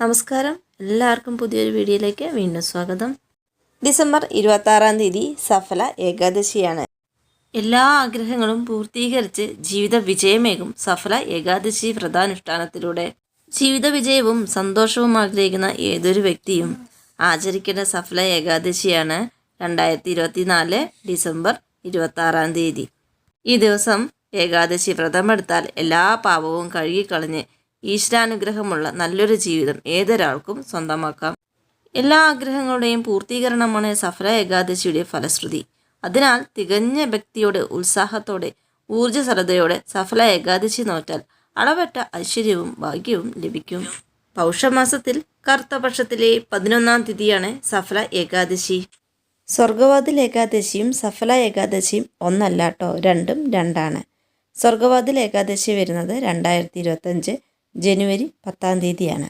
നമസ്കാരം. എല്ലാവർക്കും പുതിയൊരു വീഡിയോയിലേക്ക് വീണ്ടും സ്വാഗതം. ഡിസംബർ ഇരുപത്താറാം തീയതി സഫല ഏകാദശിയാണ്. എല്ലാ ആഗ്രഹങ്ങളും പൂർത്തീകരിച്ച് ജീവിത വിജയമേകും സഫല ഏകാദശി വ്രതാനുഷ്ഠാനത്തിലൂടെ. ജീവിത വിജയവും സന്തോഷവും ആഗ്രഹിക്കുന്ന ഏതൊരു വ്യക്തിയും ആചരിക്കേണ്ട സഫല ഏകാദശിയാണ് രണ്ടായിരത്തി ഇരുപത്തി നാല് ഡിസംബർ ഇരുപത്താറാം തീയതി. ഈ ദിവസം ഏകാദശി വ്രതമെടുത്താൽ എല്ലാ പാപവും കഴുകിക്കളഞ്ഞ് ഈശ്വരാനുഗ്രഹമുള്ള നല്ലൊരു ജീവിതം ഏതൊരാൾക്കും സ്വന്തമാക്കാം. എല്ലാ ആഗ്രഹങ്ങളുടെയും പൂർത്തീകരണമാണ് സഫല ഏകാദശിയുടെ ഫലശ്രുതി. അതിനാൽ തികഞ്ഞ ഭക്തിയോടെ ഉത്സാഹത്തോടെ ഊർജസ്വലതയോടെ സഫല ഏകാദശി നോറ്റാൽ അളവറ്റ ഐശ്വര്യവും ഭാഗ്യവും ലഭിക്കും. പൗഷമാസത്തിൽ കറുത്തപക്ഷത്തിലെ പതിനൊന്നാം തിഥിയാണ് സഫല ഏകാദശി. സ്വർഗവാതിൽ ഏകാദശിയും സഫല ഏകാദശിയും ഒന്നല്ല കേട്ടോ രണ്ടും രണ്ടാണ്. സ്വർഗവാതിൽ ഏകാദശി വരുന്നത് രണ്ടായിരത്തി ഇരുപത്തഞ്ച് ജനുവരി പത്താം തീയതിയാണ്.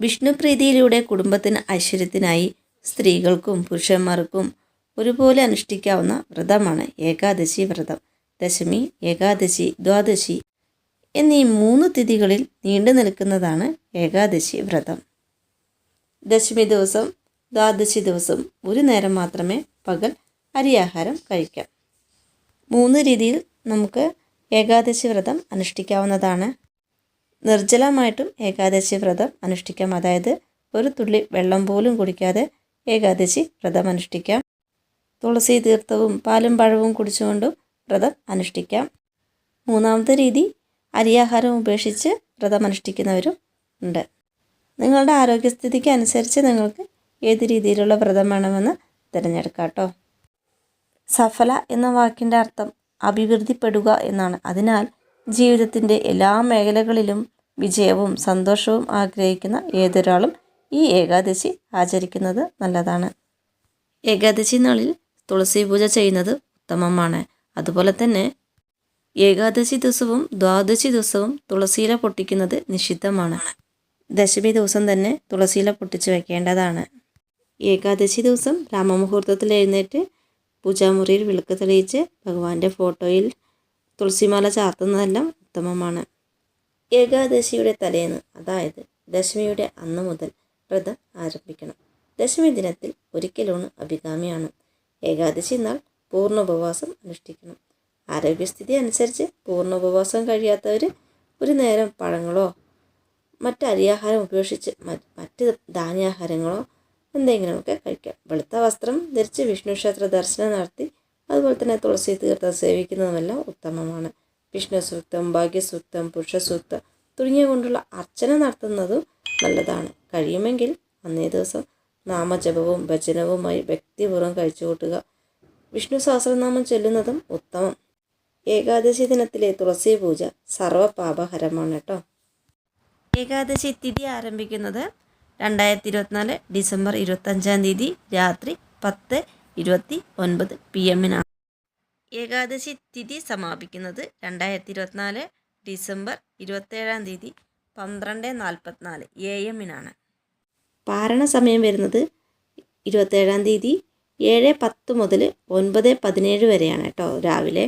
വിഷ്ണുപ്രീതിയിലൂടെ കുടുംബത്തിന് ഐശ്വര്യത്തിനായി സ്ത്രീകൾക്കും പുരുഷന്മാർക്കും ഒരുപോലെ അനുഷ്ഠിക്കാവുന്ന വ്രതമാണ് ഏകാദശി വ്രതം. ദശമി ഏകാദശി ദ്വാദശി എന്നീ മൂന്ന് തിഥികളിൽ നീണ്ടു നിൽക്കുന്നതാണ് ഏകാദശി വ്രതം. ദശമി ദിവസം ദ്വാദശി ദിവസം ഒരു നേരം മാത്രമേ പകൽ അരിയാഹാരം കഴിക്കാം. മൂന്ന് രീതിയിൽ നമുക്ക് ഏകാദശി വ്രതം അനുഷ്ഠിക്കാവുന്നതാണ്. നിർജലമായിട്ടും ഏകാദശി വ്രതം അനുഷ്ഠിക്കാം. അതായത് ഒരു തുള്ളി വെള്ളം പോലും കുടിക്കാതെ ഏകാദശി വ്രതം അനുഷ്ഠിക്കാം. തുളസി തീർത്ഥവും പാലും പഴവും കുടിച്ചുകൊണ്ടും വ്രതം അനുഷ്ഠിക്കാം. മൂന്നാമത്തെ രീതി അരിയാഹാരം ഉപേക്ഷിച്ച് വ്രതം അനുഷ്ഠിക്കുന്നവരും ഉണ്ട്. നിങ്ങളുടെ ആരോഗ്യസ്ഥിതിക്ക് അനുസരിച്ച് നിങ്ങൾക്ക് ഏത് രീതിയിലുള്ള വ്രതം വേണമെന്ന് തിരഞ്ഞെടുക്കാം കേട്ടോ സഫല എന്ന വാക്കിന്റെ അർത്ഥം അഭിവൃദ്ധിപ്പെടുക എന്നാണ്. അതിനാൽ ജീവിതത്തിന്റെ എല്ലാ മേഖലകളിലും വിജയവും സന്തോഷവും ആഗ്രഹിക്കുന്ന ഏതൊരാളും ഈ ഏകാദശി ആചരിക്കുന്നത് നല്ലതാണ്. ഏകാദശി നാളിൽ തുളസി പൂജ ചെയ്യുന്നത് ഉത്തമമാണ്. അതുപോലെ തന്നെ ഏകാദശി ദിവസവും ദ്വാദശി ദിവസവും തുളസിയില പൊട്ടിക്കുന്നത് നിഷിദ്ധമാണ്. ദശമി ദിവസം തന്നെ തുളസിയില പൊട്ടിച്ച് വെക്കേണ്ടതാണ്. ഏകാദശി ദിവസം രാമമുഹൂർത്തത്തിൽ എഴുന്നേറ്റ് പൂജാമുറിയിൽ വിളക്ക് തെളിയിച്ച് ഭഗവാന്റെ ഫോട്ടോയിൽ തുളസിമാല ചാർത്തുന്നതെല്ലാം ഉത്തമമാണ്. ഏകാദശിയുടെ തലേന്ന് അതായത് ദശമിയുടെ അന്ന് മുതൽ വ്രതം ആരംഭിക്കണം. ദശമി ദിനത്തിൽ ഒരിക്കലൂണ് അഭികാമിയാണ് ഏകാദശി നാൾ പൂർണ ഉപവാസം അനുഷ്ഠിക്കണം. ആരോഗ്യസ്ഥിതി അനുസരിച്ച് പൂർണ ഉപവാസം കഴിയാത്തവർ ഒരു നേരം പഴങ്ങളോ മറ്റ് അരിയാഹാരം ഉപേക്ഷിച്ച് മറ്റ് ധാന്യാഹാരങ്ങളോ എന്തെങ്കിലുമൊക്കെ കഴിക്കാം. വെളുത്ത വസ്ത്രം ധരിച്ച് വിഷ്ണു ക്ഷേത്ര ദർശനം നടത്തി അതുപോലെ തന്നെ തുളസി തീർത്ഥം സേവിക്കുന്നതുമെല്ലാം ഉത്തമമാണ്. വിഷ്ണു സൂക്തം ഭാഗ്യസൂക്തം പുരുഷസൂക്തം തുടങ്ങിയ കൊണ്ടുള്ള അർച്ചന നടത്തുന്നതും നല്ലതാണ്. കഴിയുമെങ്കിൽ അന്നേ ദിവസം നാമജപവും ഭജനവുമായി വ്യക്തിപൂർവം കഴിച്ചുകൂട്ടുക. വിഷ്ണു സഹസ്രനാമം ചൊല്ലുന്നതും ഉത്തമം. ഏകാദശി ദിനത്തിലെ തുളസി പൂജ സർവപാപഹരമാണ് കേട്ടോ. ഏകാദശി തിഥി ആരംഭിക്കുന്നത് രണ്ടായിരത്തി ഇരുപത്തിനാല് ഡിസംബർ ഇരുപത്തഞ്ചാം തീയതി രാത്രി പത്ത് ഇരുപത്തി ഒൻപത് പി എമ്മിനാണ്. ഏകാദശി തിഥി സമാപിക്കുന്നത് രണ്ടായിരത്തി ഇരുപത്തിനാല് ഡിസംബർ ഇരുപത്തേഴാം തീയതി പന്ത്രണ്ട് നാൽപ്പത്തിനാല് എ എമ്മിനാണ് പാരണ സമയം വരുന്നത് ഇരുപത്തേഴാം തീയതി ഏഴ് പത്ത് മുതൽ ഒൻപത് പതിനേഴ് വരെയാണ് കേട്ടോ രാവിലെ.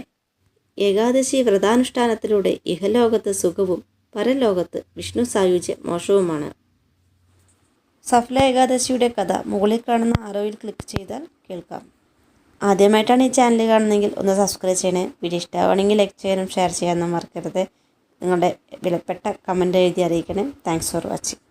ഏകാദശി വ്രതാനുഷ്ഠാനത്തിലൂടെ ഇഹലോകത്ത് സുഖവും പരലോകത്ത് വിഷ്ണു സായുജ്യ മോശവുമാണ് സഫല ഏകാദശിയുടെ കഥ മുകളിൽ കാണുന്ന ആരോയിൽ ക്ലിക്ക് ചെയ്താൽ കേൾക്കാം. ആദ്യമായിട്ടാണ് ഈ ചാനൽ കാണുന്നതെങ്കിൽ ഒന്ന് സബ്സ്ക്രൈബ് ചെയ്യണേ. വീഡിയോ ഇഷ്ടമാണെങ്കിൽ ലൈക്ക് ചെയ്യാനും ഷെയർ ചെയ്യാനും മറക്കരുത്. നിങ്ങളുടെ വിലപ്പെട്ട കമന്റ് എഴുതി അറിയിക്കണേ. Thanks for watching